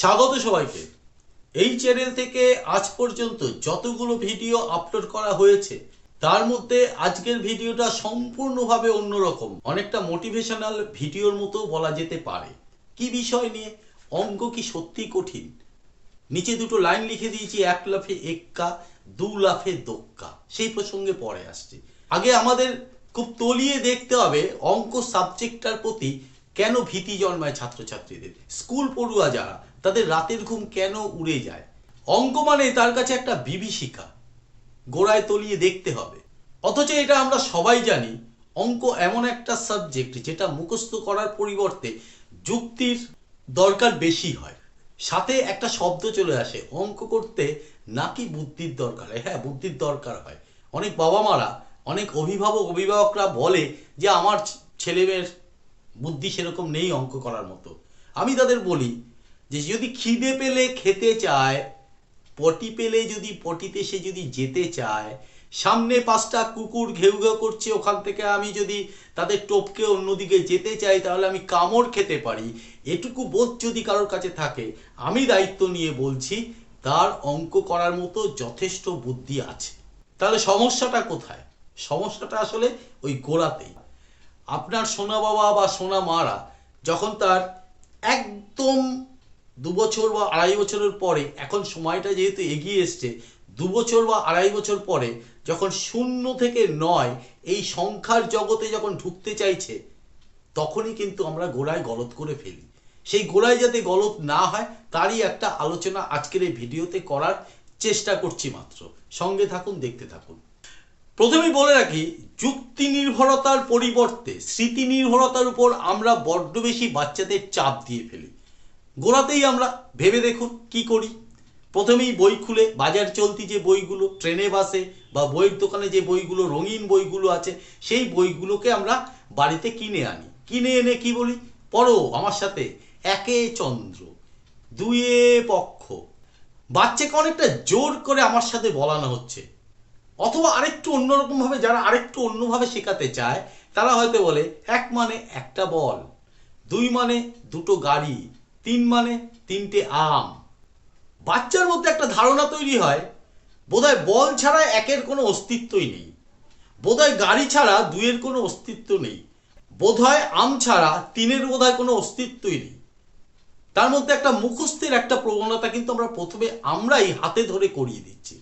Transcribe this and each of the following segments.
স্বাগত সবাইকে। এই চ্যানেল থেকে আজ পর্যন্ত যতগুলো ভিডিও আপলোড করা হয়েছে, তার মধ্যে আজকের ভিডিওটা সম্পূর্ণভাবে অন্যরকম। অনেকটা মোটিভেশনাল ভিডিওর মতো বলা যেতে পারে। কি বিষয় নিয়ে? অঙ্ক কি সত্যি কঠিন? নিচে দুটো লাইন লিখে দিয়েছি, এক লাফে এক্কা, দু লাফে দোক্কা। সেই প্রসঙ্গে পরে আসছে। আগে আমাদের খুব তলিয়ে দেখতে হবে অঙ্ক সাবজেক্টটার প্রতি কেন ভীতি জন্মায় ছাত্রছাত্রীদের। স্কুল পড়ুয়া যারা তাদের রাতের ঘুম কেন উড়ে যায়? অঙ্ক মানে তার কাছে একটা বিভীষিকা। গোড়ায় তলিয়ে দেখতে হবে। অথচ এটা আমরা সবাই জানি, অঙ্ক এমন একটা সাবজেক্ট যেটা মুখস্থ করার পরিবর্তে যুক্তির দরকার বেশি হয়। সাথে একটা শব্দ চলে আসে, অঙ্ক করতে নাকি বুদ্ধির দরকার? হয় হ্যাঁ বুদ্ধির দরকার হয়। অনেক বাবা মারা অনেক অভিভাবক, অভিভাবকরা বলে যে, আমার ছেলেমেয়ের বুদ্ধি সেরকম নেই অঙ্ক করার মতো। আমি তাদের বলি যে যদি খিদে পেলে খেতে চায়, পটি পেলে যদি, পটিতে সে যদি যেতে চায়, সামনে পাঁচটা কুকুর ঘেউ ঘেউ করছে, ওখান থেকে আমি যদি তাদের টপকে অন্যদিকে যেতে চাই, তাহলে আমি কামড় খেতে পারি। এটুকু বোধ যদি কারোর কাছে থাকে, আমি দায়িত্ব নিয়ে বলছি, তার অঙ্ক করার মতো যথেষ্ট বুদ্ধি আছে। তাহলে সমস্যাটা কোথায়? সমস্যাটা আসলে ওই গোড়াতেই। আপনার সোনা বাবা বা সোনা মারা, যখন তার একদম দু বছর বা আড়াই বছরের পরে, এখন সময়টা যেহেতু এগিয়ে এসছে দু বছর বা আড়াই বছর পরে যখন শূন্য থেকে নয় এই সংখ্যার জগতে যখন ঢুকতে চাইছে, তখনই কিন্তু আমরা গোড়ায় গলত করে ফেলি। সেই গোড়ায় যাতে গলত না হয়, তারই একটা আলোচনা আজকের এই ভিডিওতে করার চেষ্টা করছি মাত্র। সঙ্গে থাকুন, দেখতে থাকুন। প্রথমেই বলে রাখি যুক্তি নির্ভরতার পরিবর্তে স্মৃতি নির্ভরতার উপর আমরা বড্ড বেশি বাচ্চাদের চাপ দিয়ে ফেলি। গোড়াতেই আমরা ভেবে দেখুন কি করি। প্রথমেই বই খুলে বাজার চলতি যে বইগুলো, ট্রেনে বাসে বা বইয়ের দোকানে যে বইগুলো, রঙিন বইগুলো আছে, সেই বইগুলোকে আমরা বাড়িতে কিনে আনি। কিনে এনে কি বলি? পড়ো আমার সাথে। একে চন্দ্র, দুয়ে পক্ষ। বাচ্চাকে অনেকটা জোর করে আমার সাথে বলানো হচ্ছে। অথবা আরেকটু অন্যরকমভাবে যারা আরেকটু অন্যভাবে শেখাতে চায়, তারা হয়তো বলে, এক মানে একটা বল, দুই মানে দুটো গাড়ি তিন মানে তিনটে আম। বাচ্চার মধ্যে একটা ধারণা তৈরি হয়, বোধহয় বল ছাড়া একের কোনো অস্তিত্বই নেই। বোধহয় গাড়ি ছাড়া দুইয়ের কোনো অস্তিত্ব নেই। বোধহয় আম ছাড়া তিনের বোধহয় কোনো অস্তিত্বই নেই। তার মধ্যে একটা মুখস্থের একটা প্রবণতা কিন্তু আমরা প্রথমে আমরাই হাতে ধরে করিয়ে দিচ্ছি।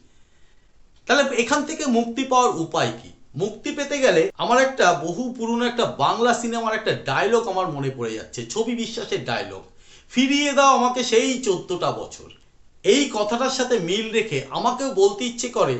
তাহলে এখান থেকে মুক্তি পাওয়ার উপায় কি? মুক্তি পেতে গেলে আমার একটা বহু পুরনো একটা বাংলা সিনেমার একটা ডায়লগ আমার মনে পড়ে যাচ্ছে, ছবি বিশ্বাসের ডায়লগ ফিরিয়ে দাও আমাকে সেই চোদ্দটা বছর। এই কথাটার সাথে মিল রেখে আমাকেও বলতে ইচ্ছে করে,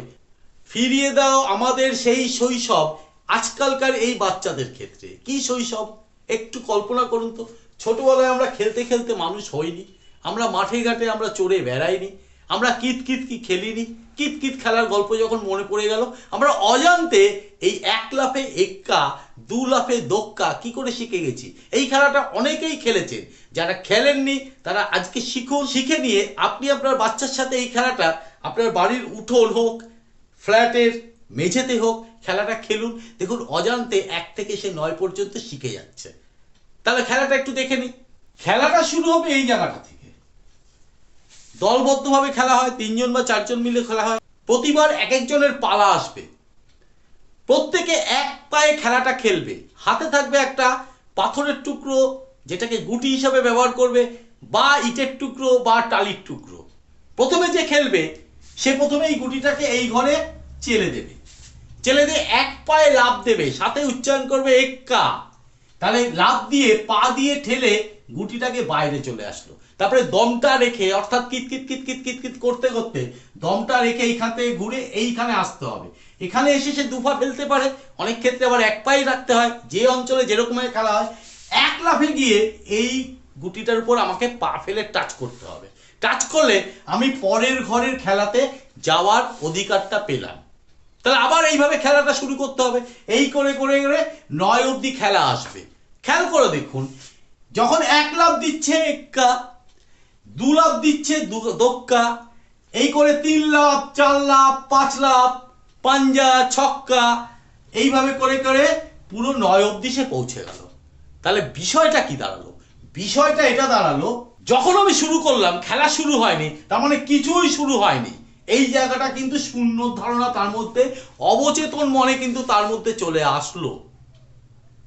ফিরিয়ে দাও আমাদের সেই শৈশব, আজকালকার এই বাচ্চাদের ক্ষেত্রে। কি শৈশব? একটু কল্পনা করুন তো। ছোটবেলায় আমরা খেলতে খেলতে মানুষ হইনি। আমরা মাঠে ঘাটে আমরা চড়ে বেড়াইনি। আমরা কিত কিত কি খেলিনি? কিত কিত খেলার গল্প যখন মনে পড়ে গেল, আমরা অজান্তে এই এক লাফে এক্কা, দু লাফে দোক্কা, কি করে শিখে গেছি? এই খেলাটা অনেকেই খেলেছেন। যারা খেলেননি, তারা আজকে শিখুন, শিখে নিয়ে আপনি আপনার বাচ্চার সাথে এই খেলাটা, আপনার বাড়ির উঠোন হোক, ফ্ল্যাটের মেঝেতে হোক, খেলাটা খেলুন। দেখুন, অজান্তে এক থেকে সে নয় পর্যন্ত শিখে যাচ্ছে। তাহলে খেলাটা একটু দেখে নিই। খেলাটা শুরু হবে এই জায়গাটা থেকে। দলবদ্ধভাবে খেলা হয়, তিনজন বা চারজন মিলে খেলা হয়। প্রতিবার এক একজনের পালা আসবে। প্রত্যেকে এক পায়ে খেলাটা খেলবে। হাতে থাকবে একটা পাথরের টুকরো যেটাকে গুটি হিসাবে ব্যবহার করবে, বা ইটের টুকরো, বা টালির টুকরো। প্রথমে যে খেলবে, সে প্রথমে এই গুটিটাকে এই ঘরে চেলে দেবে। চেলে দিয়ে এক পায়ে লাভ দেবে, সাথে উচ্চারণ করবে এক্কা। তাহলে লাভ দিয়ে পা দিয়ে ঠেলে গুটিটাকে বাইরে চলে আসলো। তারপরে দমটা রেখে, অর্থাৎ কিত কিত কিত কিত কিত কিত করতে করতে দমটা রেখে এইখান থেকে ঘুরে এইখানে আসতে হবে। এখানে এসে সে দুপা ফেলতে পারে। অনেক ক্ষেত্রে আবার এক পাই রাখতে হয়। যে অঞ্চলে যেরকমের খেলা হয়, এক লাফে গিয়ে এই গুটিটার উপর আমাকে পা ফেলে টাচ করতে হবে। টাচ করলে আমি পরের ঘরের খেলাতে যাওয়ার অধিকারটা পেলাম। তাহলে আবার এইভাবে খেলাটা শুরু করতে হবে। এই করে করে করে নয় অবধি খেলা আসবে। খেয়াল করে দেখুন, যখন এক লাভ দিচ্ছে এক্কা, দু লাভ দিচ্ছে দোক্কা, এই করে তিন লাভ চার লাভ পাঁচ লাভ পাঞ্জা, ছক্কা, এইভাবে করে করে পুরো নয় অব্দি সে পৌঁছে গেল। তাহলে বিষয়টা কি দাঁড়াল? বিষয়টা এটা দাঁড়াল, যখন আমি শুরু করলাম, খেলা শুরু হয়নি, তার মানে কিছুই শুরু হয়নি। এই জায়গাটা কিন্তু শূন্য ধারণা তার মধ্যে, অবচেতন মনে কিন্তু তার মধ্যে চলে আসলো।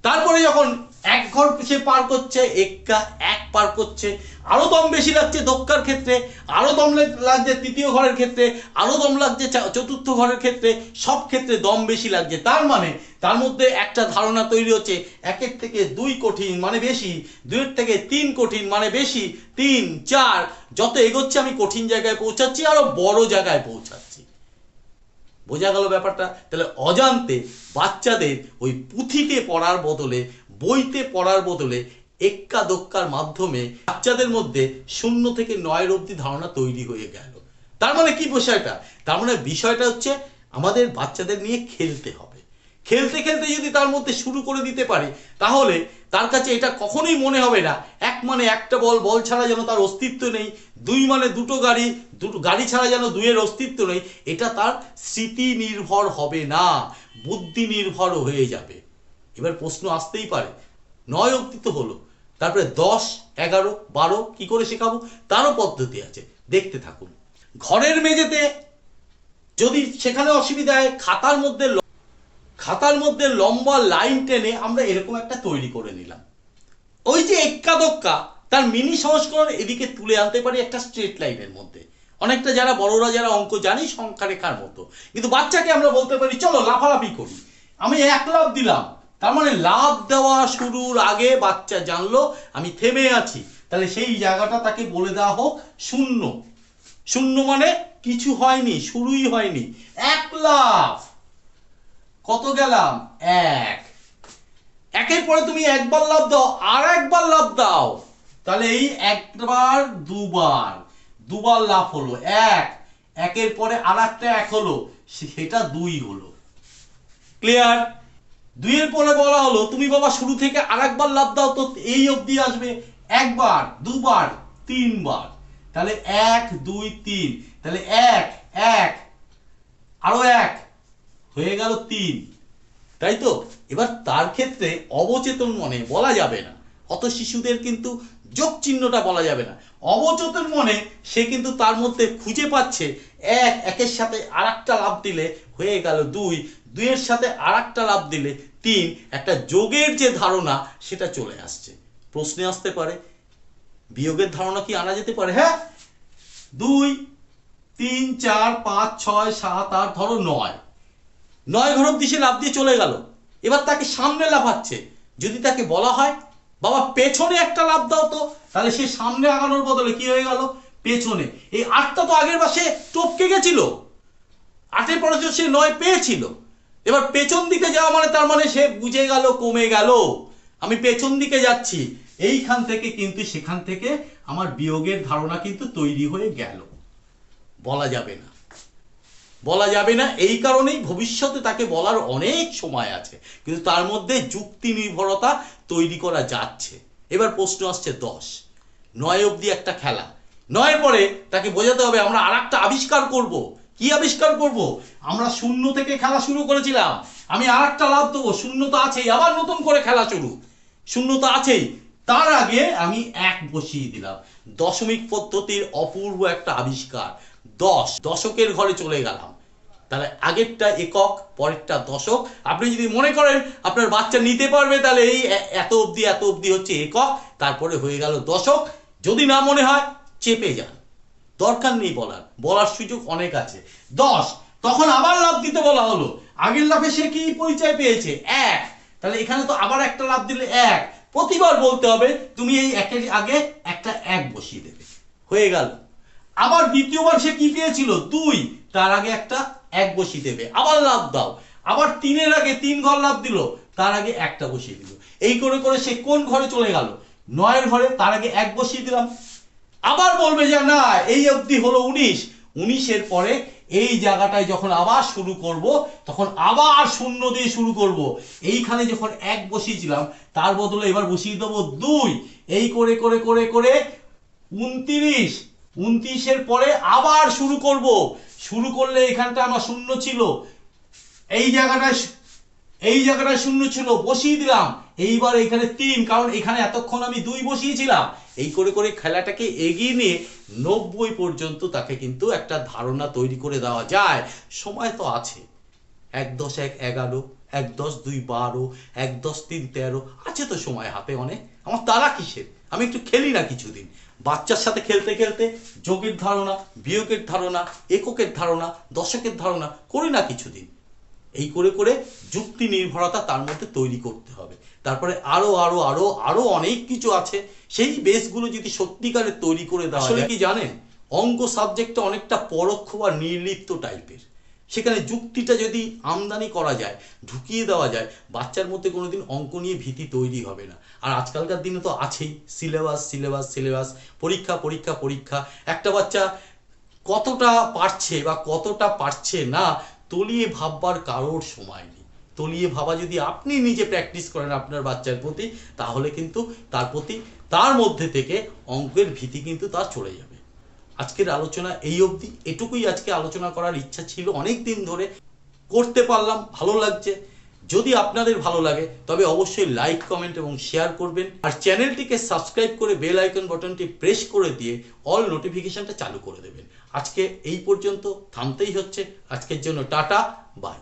তারপরে যখন এক ঘর সে পার করছে, এক্কা এক পার করছে। আরও দম বেশি লাগছে দক্কার ক্ষেত্রে, আরও দম লাগছে তৃতীয় ঘরের ক্ষেত্রে, আরও দম লাগছে চতুর্থ ঘরের ক্ষেত্রে, সব ক্ষেত্রে দম বেশি লাগছে। তার মানে তার মধ্যে একটা ধারণা তৈরি হচ্ছে, একের থেকে দুই কঠিন মানে বেশি, দুইয়ের থেকে তিন কঠিন মানে বেশি, তিন, চার, যত এগোচ্ছে আমি কঠিন জায়গায় পৌঁছাচ্ছি, আরও বড় জায়গায় পৌঁছাচ্ছি। বোঝা গেল ব্যাপারটা? তাহলে অজান্তে বাচ্চাদের ওই পুঁথিতে পড়ার বদলে বইতে পড়ার বদলে এক্কা দোক্কার মাধ্যমে বাচ্চাদের মধ্যে শূন্য থেকে নয়ের অবধি ধারণা তৈরি হয়ে গেল। তার মানে কি বিষয়টা? তার মানে বিষয়টা হচ্ছে আমাদের বাচ্চাদের নিয়ে খেলতে হবে। খেলতে খেলতে যদি তার মধ্যে শুরু করে দিতে পারে, তাহলে তার কাছে এটা কখনোই মনে হবে না। এক মানে একটা বল বল ছাড়া যেন তার অস্তিত্ব নেই। দুই মানে দুটো গাড়ি দুটো গাড়ি ছাড়া যেন দুইয়ের অস্তিত্ব নেই। এটা তার স্মৃতি নির্ভর হবে না বুদ্ধি নির্ভর হয়ে যাবে। এবার প্রশ্ন আসতেই পারে। নয় অব্দি তো হলো। তারপরে দশ, এগারো, বারো, কি করে শেখাবো? তারও পদ্ধতি আছে। দেখতে থাকুন। ঘরের মেঝেতে যদি সেখানে অসুবিধা হয়, খাতার মধ্যে খাতার মধ্যে লম্বা লাইন টেনে আমরা এরকম একটা তৈরি করে নিলাম। ওই যে এক্কা তার মিনি সংস্করণ এদিকে তুলে আনতে পারি একটা স্ট্রেট লাইনের মধ্যে। অনেকটা যারা বড়রা যারা অঙ্ক জানি সংখ্যা রেখার মতো। কিন্তু বাচ্চাকে আমরা বলতে পারি, চলো লাফালাফি করি। আমি এক লাভ দিলাম। তার মানে লাভ দেওয়া শুরুর আগে বাচ্চা জানলো, আমি থেমে আছি। তাহলে সেই জায়গাটা তাকে বলে দেওয়া হোক শূন্য। শূন্য মানে কিছু হয়নি, শুরুই হয়নি। এক লাভ। কত গেলাম? এক। একের পরে তুমি একবার লাভ দাও, আর একবার লাভ দাও। তাহলে এই একবার, দুবার। দুবার লাভ হলো এক। একের পরে আর একটা এক হলো সেটা দুই হলো। ক্লিয়ার? দুইয়ের পরে বলা হলো, তুমি বাবা শুরু থেকে আর একবার লাভ দাও তো এই অবধি আসবে। একবার, দুবার, তিনবার। তাহলে এক, দুই, তিন। তাহলে এক এক, আরও এক, হয়ে গেল তিন। তাই তো? এবার তার ক্ষেত্রে অবচেতন মনে বলা যাবে না। অত শিশুদের কিন্তু যোগ চিহ্নটা বলা যাবে না। অবচেতন মনে সে কিন্তু তার মধ্যে খুঁজে পাচ্ছে এক, একের সাথে আর একটা লাভ দিলে হয়ে গেল দুই। দুইয়ের সাথে আর একটা লাভ দিলে তিন, একটা যোগের যে ধারণা সেটা চলে আসছে। প্রশ্নে আসতে পারে, বিয়োগের ধারণা কি আনা যেতে পারে? হ্যাঁ। দুই, তিন, চার, পাঁচ, ছয়, সাত, আট, ধরো নয়। নয় ঘর সে লাভ দিয়ে চলে গেল। এবার তাকে সামনে লাফাচ্ছে। যদি তাকে বলা হয়, বাবা, পেছনে একটা লাভ দাও তো। তাহলে সে সামনে আগানোর বদলে কি হয়ে গেল? পেছনে। এই আটটা তো আগের মাসে টপকে গেছিল। আটের পরে সে নয় পেয়েছিল। এবার পেছন দিকে যাওয়া মানে তার মানে সে বুঝে গেল, কমে গেল। আমি পেছন দিকে যাচ্ছি। এইখান থেকে কিন্তু সেখান থেকে আমার বিয়োগের ধারণা কিন্তু তৈরি হয়ে গেল। বলা যাবে না। বলা যাবে না, এই কারণেই ভবিষ্যতে তাকে বলার অনেক সময় আছে। কিন্তু তার মধ্যে যুক্তি নির্ভরতা তৈরি করা যাচ্ছে। এবার প্রশ্ন আসছে দশ। নয় অবধি একটা খেলা। নয়ের পরে তাকে বোঝাতে হবে, আমরা আর আবিষ্কার করব। কি আবিষ্কার করব? আমরা শূন্য থেকে খেলা শুরু করেছিলাম। আমি আর একটা লাভ দেবো। শূন্য তো আছেই, আবার নতুন করে খেলা শুরু শূন্য তো আছেই। তার আগে আমি এক বসিয়ে দিলাম। দশমিক পদ্ধতির অপূর্ব একটা আবিষ্কার। দশ, দশকের ঘরে চলে গেলাম। তাহলে আগেরটা একক, পরেরটা দশক। আপনি যদি মনে করেন আপনার বাচ্চা নিতে পারবে, তাহলে এই এত অবধি এত অবধি হচ্ছে একক। তারপরে হয়ে গেল দশক। যদি না মনে হয়, চেপে যান। দরকার নেই বলার। বলার সুযোগ অনেক আছে। দশ, তখন আবার লাভ দিতে বলা হলো। আগের লাভে সে কি পরিচয় পেয়েছে? এক। তাহলে এখানে তো আবার একটা লাভ দিলে এক। প্রতিবার বলতে হবে, তুমি এই একের আগে একটা এক বসিয়ে দেবে। হয়ে গেল। আবার দ্বিতীয়বার সে কি পেয়েছিল? দুই। তার আগে একটা এক বসিয়ে দেবে। আবার লাভ দাও। আবার তিনের আগে তিন ঘর লাভ দিল। তার আগে একটা বসিয়ে দিল। এই করে করে সে কোন ঘরে চলে গেল? নয়ের ঘরে তার আগে এক বসিয়ে দিলাম। আবার বলবে যে, না, এই অবধি হলো উনিশ। উনিশের পরে এই জায়গাটায় যখন আবার শুরু করব, তখন আবার শূন্য দিয়ে শুরু করব। এইখানে যখন এক বসিয়েছিলাম, তার বদলে এবার বসিয়ে দেবো দুই। এই করে করে করে করে উনত্রিশ। উনত্রিশের পরে আবার শুরু করব। শুরু করলে এখানটা আমার শূন্য ছিল। এই জায়গাটায় এই জায়গাটায় শূন্য ছিল। বসিয়ে দিলাম। এইবার এখানে তিন, কারণ এখানে এতক্ষণ আমি দুই বসিয়েছিলাম। এই করে করে খেলাটাকে এগিয়ে নিয়ে নব্বই পর্যন্ত তাকে কিন্তু একটা ধারণা তৈরি করে দেওয়া যায়। সময় তো আছে। এক দশ এক এগারো, এক দশ দুই বারো, এক দশ তিন তেরো, আছে তো সময় হাতে অনেক। আমার তারা কিসের? আমি একটু খেলি না কিছুদিন। বাচ্চার সাথে খেলতে খেলতে যোগের ধারণা, বিয়োগের ধারণা, এককের ধারণা, দশকের ধারণা করি না কিছুদিন। এই করে করে যুক্তি নির্ভরতা তার মধ্যে তৈরি করতে হবে। তারপরে আরও আরও আরও আরও অনেক কিছু আছে। সেই বেসগুলো যদি সত্যিকারের তৈরি করে দেওয়া আসলে কি জানেন? অঙ্ক সাবজেক্টটা অনেকটা পরোক্ষ বা নির্লিপ্ত টাইপের। সেখানে যুক্তিটা যদি আমদানি করা যায় ঢুকিয়ে দেওয়া যায় বাচ্চার মধ্যে কোনোদিন অঙ্ক নিয়ে ভীতি তৈরি হবে না। আর আজকালকার দিনে তো আছেই। Syllabus syllabus syllabus. পরীক্ষা পরীক্ষা পরীক্ষা। একটা বাচ্চা কতটা পারছে বা কতটা পারছে না তলিয়ে ভাববার কারোর সময় নেই। তলিয়ে ভাবা যদি আপনি নিজে প্র্যাকটিস করেন আপনার বাচ্চার প্রতি, তাহলে কিন্তু তার প্রতি, তার মধ্যে থেকে অঙ্কের ভীতি কিন্তু তার চলে যাবে। আজকের আলোচনা এই অবধি। এটুকুই আজকে আলোচনা করার ইচ্ছা ছিল। অনেক দিন ধরে করতে পারলাম, ভালো লাগছে। যদি আপনাদের ভালো লাগে, তবে অবশ্যই লাইক কমেন্ট এবং শেয়ার করবেন। আর চ্যানেলটিকে সাবস্ক্রাইব করে বেল আইকন বাটনটি প্রেস করে দিয়ে অল নোটিফিকেশনটা চালু করে দেবেন। আজকে এই পর্যন্ত, থামতেই হচ্ছে। আজকের জন্য টাটা বাই